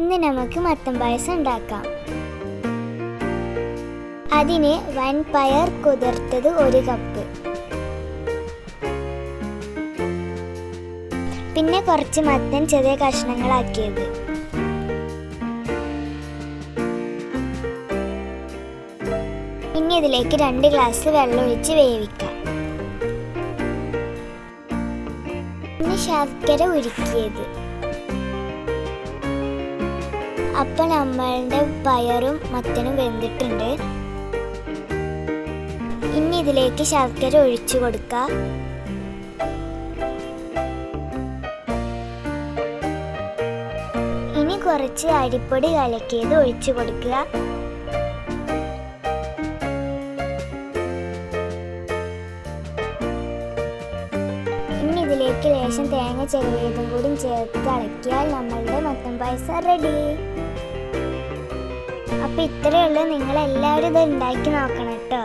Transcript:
ഇന്ന് നമുക്ക് മത്തൻ പായസം ഉണ്ടാക്കാം. അതിന് വൻപയർ കുതിർത്തത് ഒരു കപ്പ്. പിന്നെ കുറച്ച് മത്തൻ ചെറിയ കഷ്ണങ്ങളാക്കിയത്. ഇനി ഇതിലേക്ക് രണ്ട് ഗ്ലാസ് വെള്ളം ഒഴിച്ച് വേവിക്കാം. പിന്നെ ശർക്കര ഉരുക്കിയത്. അപ്പൊ നമ്മളുടെ പയറും മത്തനും വെന്തിട്ടുണ്ട്. ഇനി ഇതിലേക്ക് ശർക്കര ഒഴിച്ചു കൊടുക്കുക ഇനി കുറച്ച് അരിപ്പൊടി കലക്കിയത് ഒഴിച്ചു കൊടുക്കുക. ഇനി ഇതിലേക്ക് ലേശം തേങ്ങ ചെറിയതും കൂടി ചേർത്ത് കളക്കിയാൽ നമ്മളുടെ മത്തൻ പായസം റെഡി അപ്പൊ ഇത്രയേ ഉള്ളൂ. നിങ്ങൾ എല്ലാവരും ഇത് ഉണ്ടാക്കി നോക്കണം കേട്ടോ.